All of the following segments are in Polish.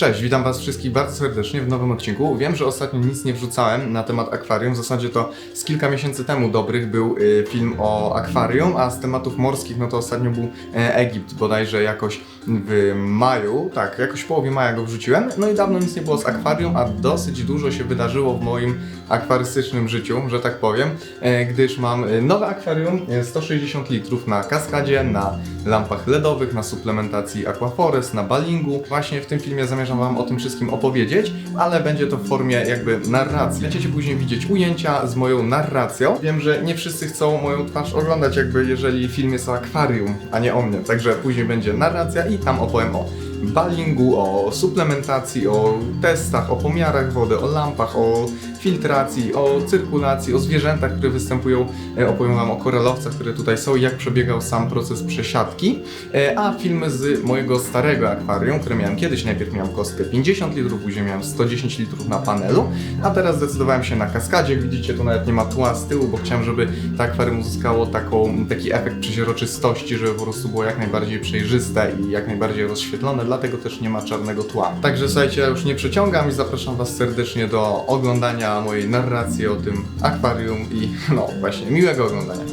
Cześć, witam Was wszystkich bardzo serdecznie w nowym odcinku. Wiem, że ostatnio nic nie wrzucałem na temat akwarium. W zasadzie to z kilka miesięcy temu dobrych był y, film o akwarium, a z tematów morskich no to ostatnio był e, Egipt, bodajże jakoś w maju, tak, jakoś w połowie maja go wrzuciłem. No i dawno nic nie było z akwarium, a dosyć dużo się wydarzyło w moim akwarystycznym życiu, że tak powiem, e, gdyż mam e, nowe akwarium, e, 160 litrów na kaskadzie, na lampach LEDowych, na suplementacji Aquaforest, na balingu. Właśnie w tym filmie zamierzam Wam o tym wszystkim opowiedzieć, ale będzie to w formie jakby narracji. Będziecie później widzieć ujęcia z moją narracją. Wiem, że nie wszyscy chcą moją twarz oglądać, jakby jeżeli film jest o akwarium, a nie o mnie. Także później będzie narracja i tam opowiem o balingu, o suplementacji, o testach, o pomiarach wody, o lampach, o filtracji, o cyrkulacji, o zwierzętach, które występują. E, Opowiem Wam o koralowcach, które tutaj są i jak przebiegał sam proces przesiadki. E, A filmy z mojego starego akwarium, które miałem kiedyś. Najpierw miałem kostkę 50 litrów, później miałem 110 litrów na panelu, a teraz zdecydowałem się na kaskadzie. Jak widzicie, tu nawet nie ma tła z tyłu, bo chciałem, żeby to akwarium uzyskało taką, taki efekt przeźroczystości, żeby po prostu było jak najbardziej przejrzyste i jak najbardziej rozświetlone, dlatego też nie ma czarnego tła. Także słuchajcie, ja już nie przeciągam i zapraszam Was serdecznie do oglądania mojej narracji o tym akwarium i no właśnie, miłego oglądania.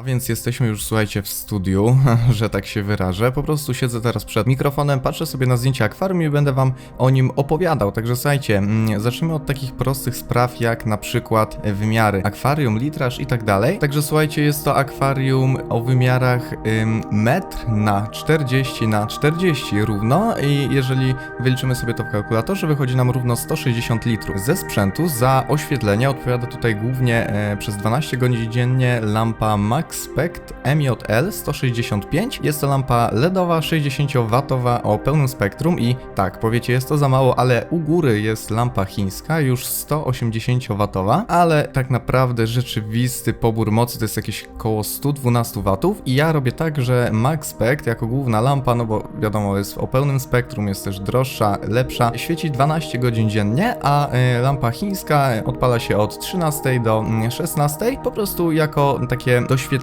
A więc jesteśmy już, słuchajcie, w studiu, że tak się wyrażę. Po prostu siedzę teraz przed mikrofonem, patrzę sobie na zdjęcie akwarium i będę wam o nim opowiadał. Także słuchajcie, mm, zacznijmy od takich prostych spraw, jak na przykład wymiary akwarium, litraż i tak dalej. Także słuchajcie, jest to akwarium o wymiarach ym, metr na 40 na 40 równo i jeżeli wyliczymy sobie to w kalkulatorze, wychodzi nam równo 160 litrów. Ze sprzętu za oświetlenie odpowiada tutaj głównie e, przez 12 godzin dziennie lampa MaxSpect MJL 165. Jest to lampa LEDowa 60W o pełnym spektrum i tak, powiecie, jest to za mało, ale u góry jest lampa chińska już 180W, ale tak naprawdę rzeczywisty pobór mocy to jest jakieś około 112 W i ja robię tak, że MaxSpect jako główna lampa, no bo wiadomo, jest o pełnym spektrum, jest też droższa, lepsza, świeci 12 godzin dziennie, a y, lampa chińska odpala się od 13 do mm, 16, po prostu jako takie doświetlenie,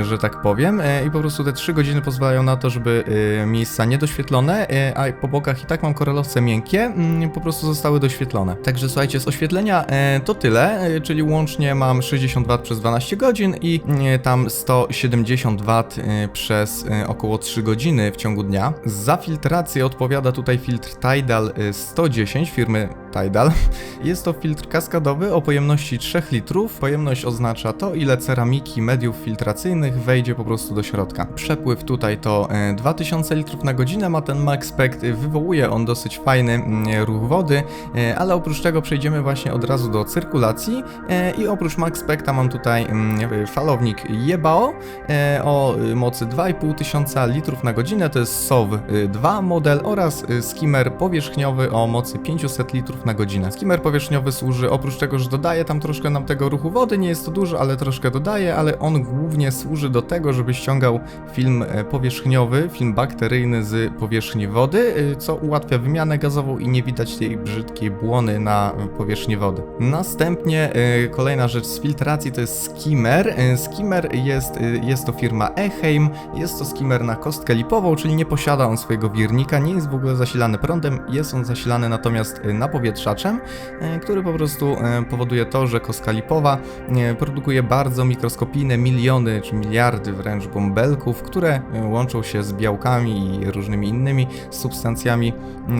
y, że tak powiem, y, i po prostu te 3 godziny pozwalają na to, żeby y, miejsca niedoświetlone, a po bokach i tak mam koralowce miękkie, mm, po prostu zostały doświetlone. Także słuchajcie, z oświetlenia to tyle, czyli łącznie mam 60 W przez 12 godzin i tam 170 W przez około 3 godziny w ciągu dnia. Za filtrację odpowiada tutaj filtr Tidal y, 110 firmy Tidal. Jest to filtr kaskadowy o pojemności 3 litrów. Pojemność oznacza to, ile ceramiki mediów filtracyjnych wejdzie po prostu do środka. Przepływ tutaj to e, 2000 litrów na godzinę ma ten MaxSpect. Wywołuje on dosyć fajny mm, ruch wody, e, ale oprócz tego przejdziemy właśnie od razu do cyrkulacji e, i oprócz MaxSpecta mam tutaj mm, falownik Jebao e, o y, mocy 2500 litrów na godzinę. To jest SOW 2 model oraz y, skimmer powierzchniowy o mocy 500 litrów na godzinę. Skimmer powierzchniowy służy oprócz tego, że dodaje tam troszkę nam tego ruchu wody, nie jest to dużo, ale troszkę dodaje, ale on głównie służy do tego, żeby ściągał film e, powierzchniowy, film bakteryjny z powierzchni wody, y, co ułatwia wymianę gazową i nie widać tej brzydkiej błony na powierzchni wody. Następnie y, kolejna rzecz z filtracji to jest skimmer. Skimmer jest, jest to firma Eheim, jest to skimmer na kostkę lipową, czyli nie posiada on swojego wirnika, nie jest w ogóle zasilany prądem, jest on zasilany natomiast napowietrzaczem, który po prostu powoduje to, że kostka lipowa produkuje bardzo mikroskopijne miliony czy miliardy wręcz bąbelków, które y, łączą się z białkami i różnymi innymi substancjami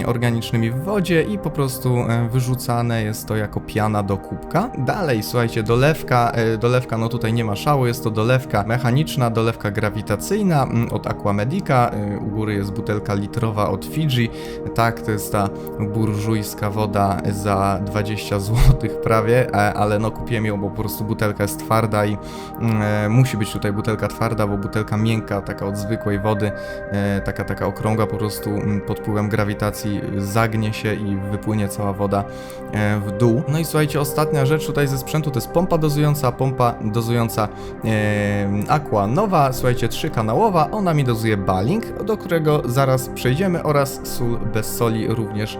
y, organicznymi w wodzie i po prostu y, wyrzucane jest to jako piana do kubka. Dalej, słuchajcie, dolewka, y, dolewka, no tutaj nie ma szału, jest to dolewka mechaniczna, dolewka grawitacyjna mm, od Aquamedica, u góry jest butelka litrowa od Fiji, tak, to jest ta burżujska woda za 20 zł prawie, e, ale no kupiłem ją, bo po prostu butelka jest twarda i mm, e, musi być tutaj butelka twarda, bo butelka miękka, taka od zwykłej wody, e, taka taka okrągła po prostu mm, pod wpływem grawitacji zagnie się i wypłynie cała woda e, w dół. No i słuchajcie, ostatnia rzecz tutaj ze sprzętu to jest pompa dozująca, pompa dozująca e, Aqua Nowa, słuchajcie, trzykanałowa, ona mi dozuje baling, do którego zaraz przejdziemy oraz sól bez soli również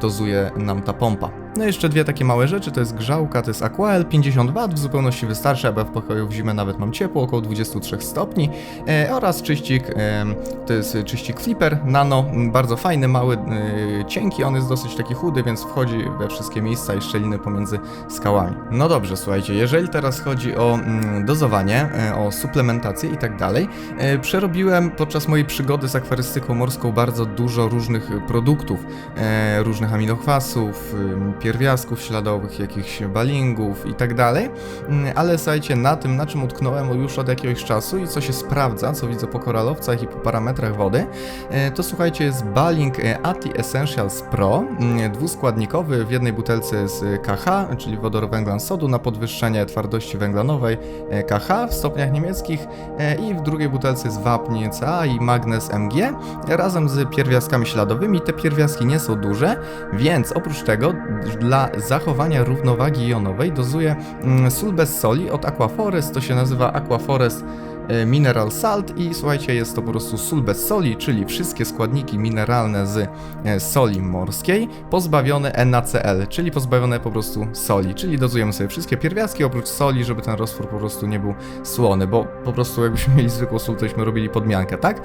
dozuje nam ta pompa. No i jeszcze dwie takie małe rzeczy, to jest grzałka, to jest Aquael 50 W, w zupełności wystarczy, aby w pokoju w zimę nawet mam ciepło, około 23 stopni e, oraz czyścik, e, to jest czyścik Flipper Nano, bardzo fajny, mały, e, cienki, on jest dosyć taki chudy, więc wchodzi we wszystkie miejsca i szczeliny pomiędzy skałami. No dobrze, słuchajcie, jeżeli teraz chodzi o mm, dozowanie, e, o suplementację i tak dalej, e, przerobiłem podczas mojej przygody z akwarystyką morską bardzo dużo różnych e, produktów, e, różnych aminokwasów, ym, pierwiastków śladowych, jakichś balingów i tak dalej, Mm, ale słuchajcie, na tym, na czym utknąłem już od jakiegoś czasu i co się sprawdza, co widzę po koralowcach i po parametrach wody, e, to słuchajcie, jest baling e, Ati Essentials Pro, mm, dwuskładnikowy, w jednej butelce z KH, czyli wodorowęglan sodu na podwyższenie twardości węglanowej e, KH w stopniach niemieckich e, i w drugiej butelce jest wapń CA i magnez MG razem z pierwiastkami śladowymi. Te pierwiastki nie są duże, więc oprócz tego dla zachowania równowagi jonowej dozuję mm, sól bez soli od Aquaforest, to się nazywa Aquaforest e, Mineral Salt i słuchajcie, jest to po prostu sól bez soli, czyli wszystkie składniki mineralne z e, soli morskiej pozbawione NaCl, czyli pozbawione po prostu soli, czyli dozujemy sobie wszystkie pierwiastki oprócz soli, żeby ten roztwór po prostu nie był słony, bo po prostu jakbyśmy mieli zwykłą sól, to byśmy robili podmiankę, tak?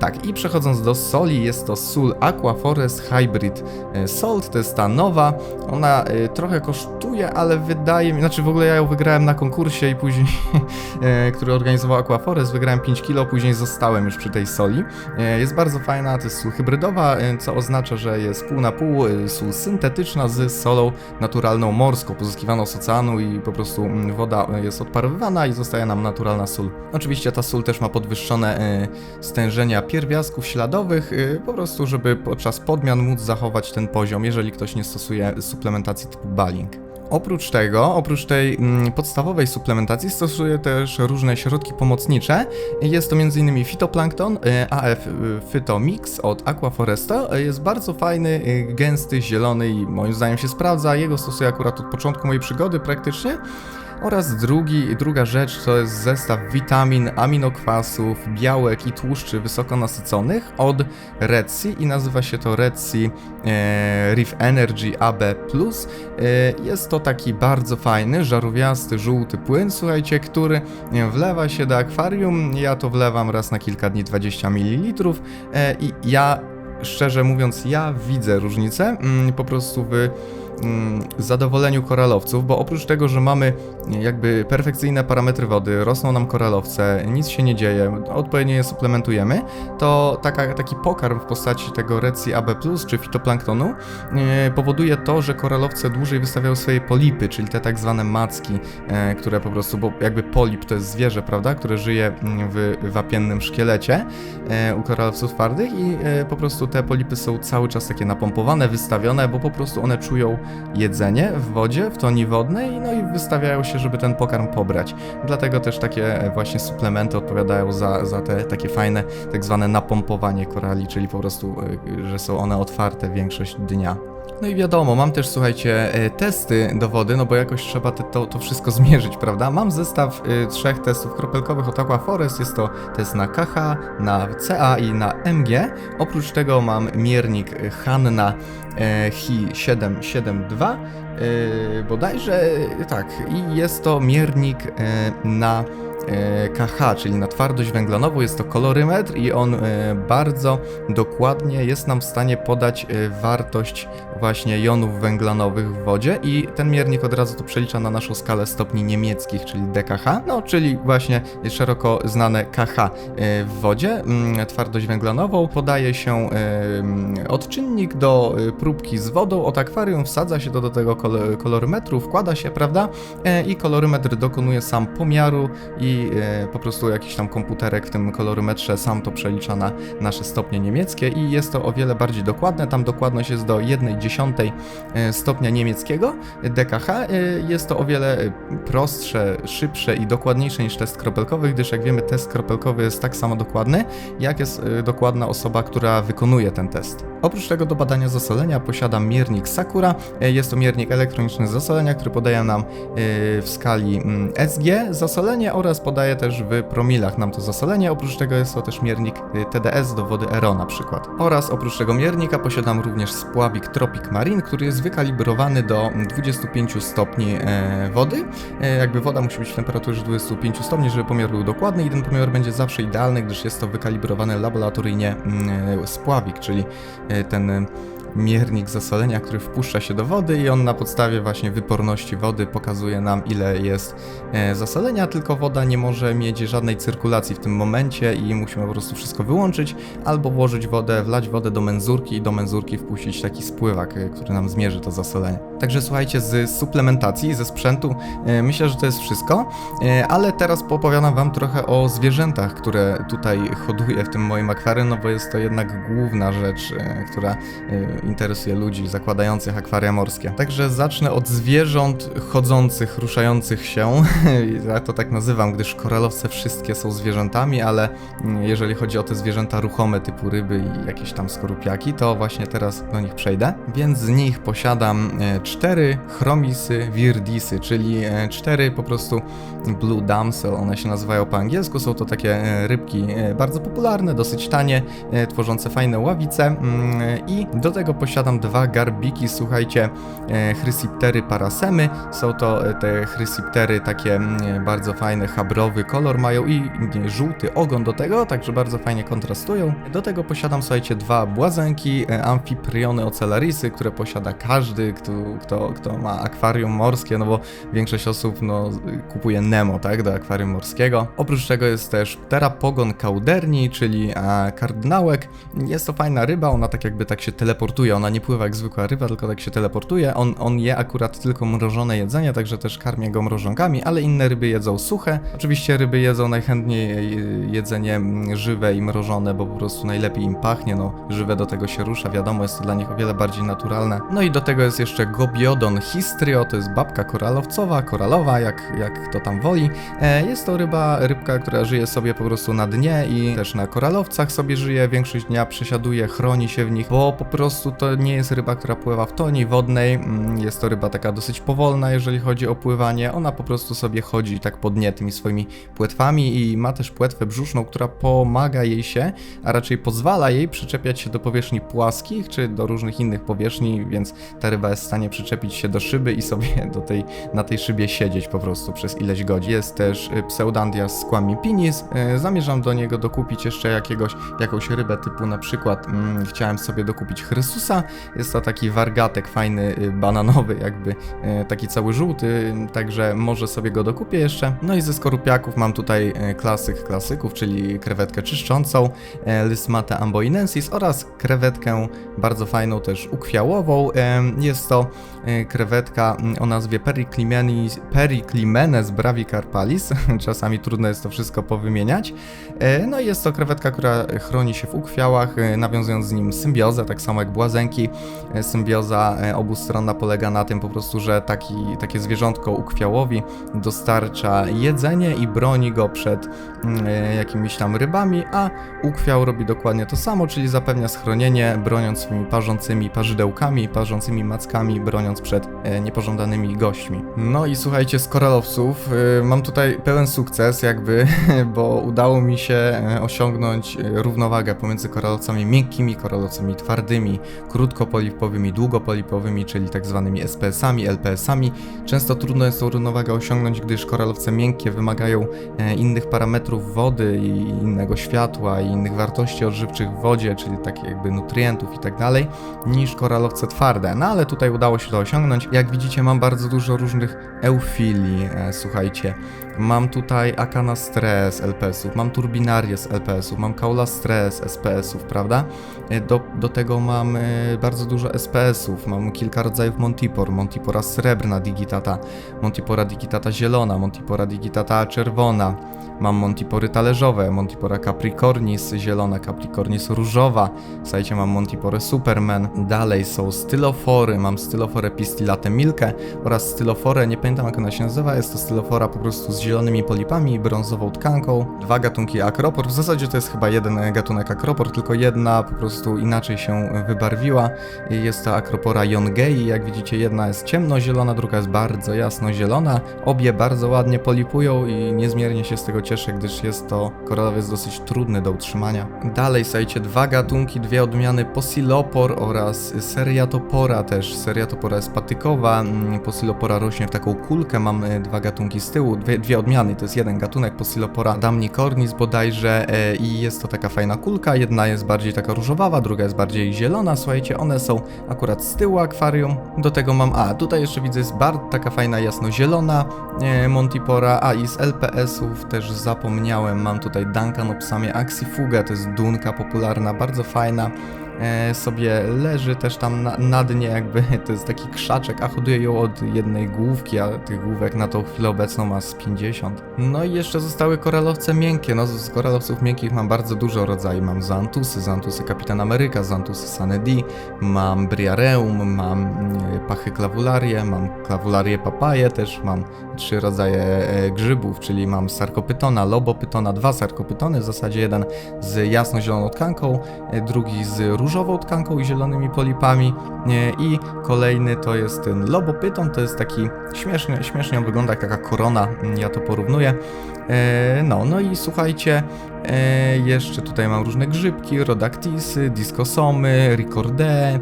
Tak, i przechodząc do soli, jest to sól Aqua Forest Hybrid e, Salt, to jest ta nowa. Ona e, trochę kosztuje, ale wydaje mi, znaczy w ogóle ja ją wygrałem na konkursie i później, e, który organizował Aqua Forest, wygrałem 5 kilo, później zostałem już przy tej soli. Jest bardzo fajna, to jest sól hybrydowa, co oznacza, że jest pół na pół sól syntetyczna z solą naturalną morską, pozyskiwaną z oceanu i po prostu mm, woda jest odparowywana i zostaje nam naturalna sól. Oczywiście ta sól też ma podwyższone stężenia pierwiastków śladowych, y, po prostu, żeby podczas podmian móc zachować ten poziom, jeżeli ktoś nie stosuje suplementacji typu baling. Oprócz tego, oprócz tej mm, podstawowej suplementacji stosuję też różne środki pomocnicze. Jest to m.in. fitoplankton, y, AF y, Phytomix od Aquaforesta. Jest bardzo fajny, gęsty, zielony i moim zdaniem się sprawdza. Jego stosuję akurat od początku mojej przygody praktycznie. Oraz drugi, druga rzecz to jest zestaw witamin, aminokwasów, białek i tłuszczy wysoko nasyconych od Red Sea i nazywa się to Red Sea e, Reef Energy AB+. E, jest to taki bardzo fajny, żarówiasty, żółty płyn, słuchajcie, który wlewa się do akwarium. Ja to wlewam raz na kilka dni 20 ml e, i ja szczerze mówiąc, ja widzę różnicę mm, po prostu w zadowoleniu koralowców, bo oprócz tego, że mamy jakby perfekcyjne parametry wody, rosną nam koralowce, nic się nie dzieje, odpowiednio je suplementujemy, to taka, taki pokarm w postaci tego Reci AB+, czy fitoplanktonu e, powoduje to, że koralowce dłużej wystawiają swoje polipy, czyli te tak zwane macki, e, które po prostu, bo jakby polip to jest zwierzę, prawda, które żyje mm, w wapiennym szkielecie e, u koralowców twardych i po prostu te polipy są cały czas takie napompowane, wystawione, bo po prostu one czują jedzenie w wodzie, w toni wodnej, no i wystawiają się, żeby ten pokarm pobrać. Dlatego też takie e, właśnie suplementy odpowiadają za, za te takie fajne, tak zwane napompowanie korali, czyli po prostu, e, że są one otwarte większość dnia. No i wiadomo, mam też, słuchajcie, e, testy do wody, no bo jakoś trzeba te, to, to wszystko zmierzyć, prawda? Mam zestaw y, trzech testów kropelkowych od Aqua Forest, jest to test na KH, na CA i na MG. Oprócz tego mam miernik Hanna e, HI 772, e, bodajże e, tak, i jest to miernik e, na KH, czyli na twardość węglanową. Jest to kolorymetr i on e, bardzo dokładnie jest nam w stanie podać e, wartość właśnie jonów węglanowych w wodzie i ten miernik od razu to przelicza na naszą skalę stopni niemieckich, czyli DKH, no czyli właśnie szeroko znane KH e, w wodzie, mm, twardość węglanową. Podaje się e, mm, odczynnik do e, próbki z wodą od akwarium, wsadza się to do tego kol- kolorymetru, wkłada się, prawda? E, I kolorymetr dokonuje sam pomiaru i e, po prostu jakiś tam komputerek w tym kolorymetrze sam to przelicza na nasze stopnie niemieckie i jest to o wiele bardziej dokładne. Tam dokładność jest do 1,1 e, stopnia niemieckiego DKH. E, Jest to o wiele prostsze, szybsze i dokładniejsze niż test kropelkowy, gdyż jak wiemy test kropelkowy jest tak samo dokładny, jak jest dokładna osoba, która wykonuje ten test. Oprócz tego do badania zasolenia posiadam miernik Sakura. Jest to miernik elektroniczny zasolenia, który podaje nam w skali mm, SG zasolenie oraz podaje też w promilach nam to zasolenie, oprócz tego jest to też miernik y, TDS do wody ERO na przykład. Oraz oprócz tego miernika posiadam również spławik Tropic Marine, który jest wykalibrowany do 25 stopni e, wody. E, jakby woda musi być w temperaturze 25 stopni, żeby pomiar był dokładny i ten pomiar będzie zawsze idealny, gdyż jest to wykalibrowany laboratoryjnie mm, e, spławik, czyli ten miernik zasolenia, który wpuszcza się do wody i on na podstawie właśnie wyporności wody pokazuje nam ile jest e, zasolenia, tylko woda nie może mieć żadnej cyrkulacji w tym momencie i musimy po prostu wszystko wyłączyć albo włożyć wodę, wlać wodę do menzurki i do menzurki wpuścić taki spływak, e, który nam zmierzy to zasolenie. Także słuchajcie, z suplementacji, ze sprzętu e, myślę, że to jest wszystko, e, ale teraz poopowiadam wam trochę o zwierzętach, które tutaj hoduję w tym moim akwarium, no bo jest to jednak główna rzecz, e, która interesuje ludzi zakładających akwaria morskie. Także zacznę od zwierząt chodzących, ruszających się. ja to tak nazywam, gdyż koralowce wszystkie są zwierzętami, ale mm, jeżeli chodzi o te zwierzęta ruchome typu ryby i jakieś tam skorupiaki, to właśnie teraz do nich przejdę. Więc z nich posiadam cztery chromisy virdisy, czyli e, cztery po prostu blue damsel, one się nazywają po angielsku, są to takie e, rybki e, bardzo popularne, dosyć tanie, tworzące fajne ławice mm, i do tego posiadam dwa garbiki, słuchajcie, Chrysiptery parasemy, są to te Chrysiptery takie mm, bardzo fajne, habrowy kolor mają i żółty ogon do tego, także bardzo fajnie kontrastują. Do tego posiadam, słuchajcie, dwa błazenki, Amphipriony ocellarisy, które posiada każdy, kto, kto, ma akwarium morskie, no bo większość osób no, kupuje Nemo, tak, do akwarium morskiego. Oprócz tego jest też Terapogon cauderni, czyli a, kardynałek. Jest to fajna ryba, ona tak jakby tak się teleportuje, ona nie pływa jak zwykła ryba, tylko tak się teleportuje. On, on je akurat tylko mrożone jedzenie, także też karmię go mrożonkami, ale inne ryby jedzą suche. Oczywiście ryby jedzą najchętniej e, jedzenie żywe i mrożone, bo po prostu najlepiej im pachnie, no żywe do tego się rusza, wiadomo, jest to dla nich o wiele bardziej naturalne. No i do tego jest jeszcze Gobiodon histrio, to jest babka koralowcowa, koralowa, jak, jak to tam woli. E, jest to ryba, rybka, która żyje sobie po prostu na dnie i też na koralowcach sobie żyje, większość dnia przesiaduje, chroni się w nich, bo po prostu to nie jest ryba, która pływa w toni wodnej, mm, jest to ryba taka dosyć powolna, jeżeli chodzi o pływanie, ona po prostu sobie chodzi tak po dnie tymi swoimi płetwami i ma też płetwę brzuszną, która pomaga jej się, a raczej pozwala jej przyczepiać się do powierzchni płaskich, czy do różnych innych powierzchni, więc ta ryba jest w stanie przyczepić się do szyby i sobie do tej, na tej szybie siedzieć po prostu przez ileś godzin. Jest też y, Pseudandias squamipinis, y, zamierzam do niego dokupić jeszcze jakiegoś, jakąś rybę typu na przykład mm, chciałem sobie dokupić Chrysusa, jest to taki wargatek fajny, y, bananowy jakby, taki cały żółty, także może sobie go dokupię jeszcze. No i ze skorupiaków mam tutaj klasyk klasyków, czyli krewetkę czyszczącą, Lysmata amboinensis oraz krewetkę bardzo fajną też ukwiałową. Jest to krewetka mm, o nazwie Periclimenes bravicarpalis, czasami trudno jest to wszystko powymieniać. E, No i jest to krewetka, która chroni się w ukwiałach, e, nawiązując z nim symbiozę, tak samo jak błazenki. E, Symbioza e, obustronna polega na tym po prostu, że taki, takie zwierzątko ukwiałowi dostarcza jedzenie i broni go przed mm, e, jakimiś tam rybami, a ukwiał robi dokładnie to samo, czyli zapewnia schronienie, broniąc swoimi parzącymi parzydełkami, parzącymi mackami, broniąc przed e, niepożądanymi gośćmi. No i słuchajcie, z koralowców e, mam tutaj pełen sukces jakby, bo udało mi się e, osiągnąć równowagę pomiędzy koralowcami miękkimi, koralowcami twardymi, krótkopolipowymi, długopolipowymi, czyli tak zwanymi SPS-ami, LPS-ami. Często trudno jest tą równowagę osiągnąć, gdyż koralowce miękkie wymagają innych parametrów wody i innego światła i innych wartości odżywczych w wodzie, czyli takich jakby nutrientów i tak dalej, niż koralowce twarde. No ale tutaj udało się to osiągnąć. Jak widzicie mam bardzo dużo różnych eufilii, słuchajcie. Mam tutaj Akana Stress LPS-ów, mam Turbinarię z LPS-ów, mam Kaula Stress SPS-ów, prawda? E, Do, do tego mam e, bardzo dużo SPS-ów, mam kilka rodzajów Montipor, Montipora srebrna digitata, Montipora digitata zielona, Montipora digitata czerwona, mam Montipory talerzowe, Montipora Capricornis zielona, Capricornis różowa, słuchajcie, mam Montiporę Superman, dalej są stylofory, mam styloforę Pistillate Milkę oraz styloforę, nie pamiętam jak ona się nazywa, jest to stylofora po prostu z zielonymi polipami brązową tkanką. Dwa gatunki akropor. W zasadzie to jest chyba jeden gatunek akropor, tylko jedna po prostu inaczej się wybarwiła. Jest to akropora Yongei. Jak widzicie, jedna jest ciemnozielona, druga jest bardzo jasnozielona. Obie bardzo ładnie polipują i niezmiernie się z tego cieszę, gdyż jest to koralowiec dosyć trudny do utrzymania. Dalej, słuchajcie, dwa gatunki, dwie odmiany Posilopor oraz Seriatopora też. Seriatopora jest patykowa, Posilopora rośnie w taką kulkę. Mamy dwa gatunki z tyłu, dwie, dwie odmiany. To jest jeden gatunek Posilopora damnicornis bodajże e, i jest to taka fajna kulka. Jedna jest bardziej taka różowawa, druga jest bardziej zielona. Słuchajcie, one są akurat z tyłu akwarium. Do tego mam, a tutaj jeszcze widzę jest bardzo taka fajna jasnozielona e, Montipora, a i z LPS-ów też zapomniałem. Mam tutaj Duncanopsamie Axifuga, to jest dunka popularna, bardzo fajna. E, sobie leży też tam na, na dnie jakby, to jest taki krzaczek, a hoduje ją od jednej główki, a tych główek na tą chwilę obecną ma z 50. No i jeszcze zostały koralowce miękkie, no z koralowców miękkich mam bardzo dużo rodzajów, mam Zantusy, Zantusy Kapitan Ameryka, Zantusy Sanedi, mam Briareum, mam e, pachy klawularię, mam klawularię papaję też, mam trzy rodzaje e, grzybów, czyli mam sarkopytona, lobopytona, dwa sarkopytony, w zasadzie jeden z jasno-zieloną tkanką, drugi z różową tkanką i zielonymi polipami. I kolejny to jest ten lobopyton, to jest taki śmieszny, śmiesznie on wygląda jak taka korona, ja to porównuję. E, No, no i słuchajcie, e, jeszcze tutaj mam różne grzybki, rodactisy, discosomy, ricordae,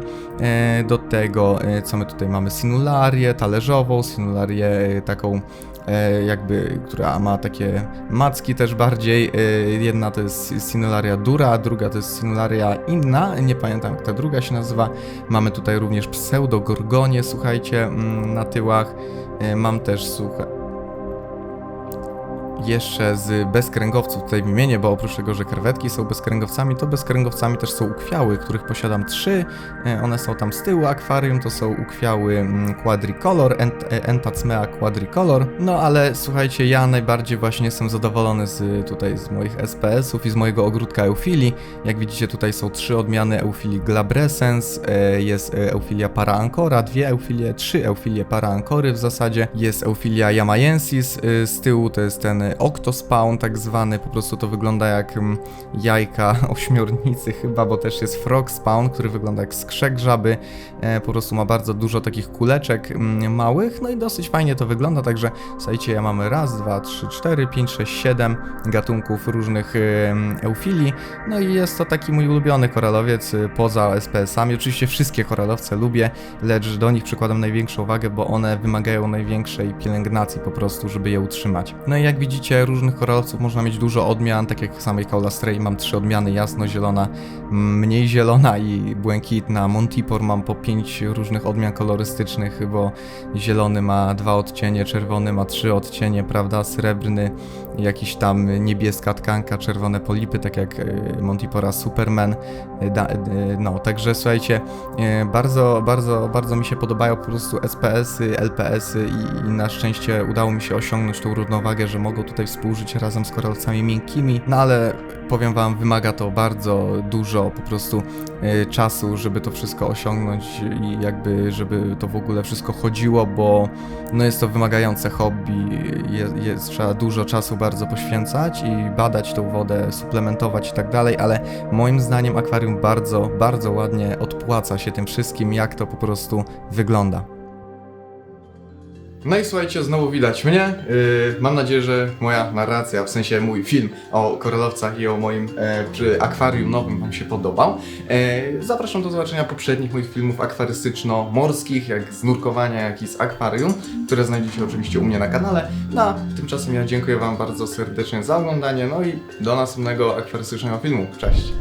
do tego e, co my tutaj mamy, sinularię talerzową, sinularię taką jakby, która ma takie macki też bardziej. E, Jedna to jest Sinularia dura, druga to jest Sinularia inna, nie pamiętam jak ta druga się nazywa. Mamy tutaj również pseudogorgonie, słuchajcie, mm, na tyłach. E, Mam też, słuchaj, jeszcze z bezkręgowców tutaj wymienię, bo oprócz tego, że krewetki są bezkręgowcami, to bezkręgowcami też są ukwiały, których posiadam trzy. E, One są tam z tyłu akwarium, to są ukwiały mm, quadricolor, Ent- e, Entacmea quadricolor. No ale słuchajcie, ja najbardziej właśnie jestem zadowolony z tutaj z moich SPS-ów i z mojego ogródka eufilii. Jak widzicie tutaj są trzy odmiany eufilii glabrescens, e, jest eufilia paraancora, dwie eufilie, trzy eufilie paraancory w zasadzie, jest eufilia yamajensis z tyłu, to jest ten e, octospawn tak zwany, po prostu to wygląda jak mm, jajka ośmiornicy chyba, bo też jest frog spawn, który wygląda jak skrzek żaby, e, po prostu ma bardzo dużo takich kuleczek mm, małych, no i dosyć fajnie to wygląda, także słuchajcie, ja mamy raz, dwa, trzy, cztery, pięć, sześć, siedem gatunków różnych em, eufilii, no i jest to taki mój ulubiony koralowiec poza SPS-ami, oczywiście wszystkie koralowce lubię, lecz do nich przykładam największą wagę, bo one wymagają największej pielęgnacji po prostu, żeby je utrzymać. No i jak widzicie, różnych koralowców można mieć dużo odmian, tak jak samej Kaulastrej mam trzy odmiany, jasno-zielona, mniej zielona i błękitna, Montipor mam po pięć różnych odmian kolorystycznych, bo zielony ma dwa odcienie, czerwony ma trzy odcienie, prawda, srebrny, jakiś tam niebieska tkanka, czerwone polipy, tak jak e, Montipora Superman, E, da, e, no, także słuchajcie, bardzo, bardzo, bardzo mi się podobają po prostu SPS-y, LPS-y i, i na szczęście udało mi się osiągnąć tą równowagę, że mogą tutaj współżyć razem z koralcami miękkimi, no ale powiem wam, wymaga to bardzo dużo po prostu czasu, żeby to wszystko osiągnąć i jakby, żeby to w ogóle wszystko chodziło, bo no jest to wymagające hobby, jest, jest, trzeba dużo czasu bardzo poświęcać i badać tą wodę, suplementować i tak dalej, ale moim zdaniem akwarium bardzo, bardzo ładnie odpłaca się tym wszystkim, jak to po prostu wygląda. No i słuchajcie, znowu widać mnie. Yy, mam nadzieję, że moja narracja, w sensie mój film o koralowcach i o moim e, przy akwarium nowym Wam się podobał. E, zapraszam do zobaczenia poprzednich moich filmów akwarystyczno-morskich, jak z nurkowania, jak i z akwarium, które znajdziecie oczywiście u mnie na kanale. No, a tymczasem ja dziękuję Wam bardzo serdecznie za oglądanie, no i do następnego akwarystycznego filmu. Cześć!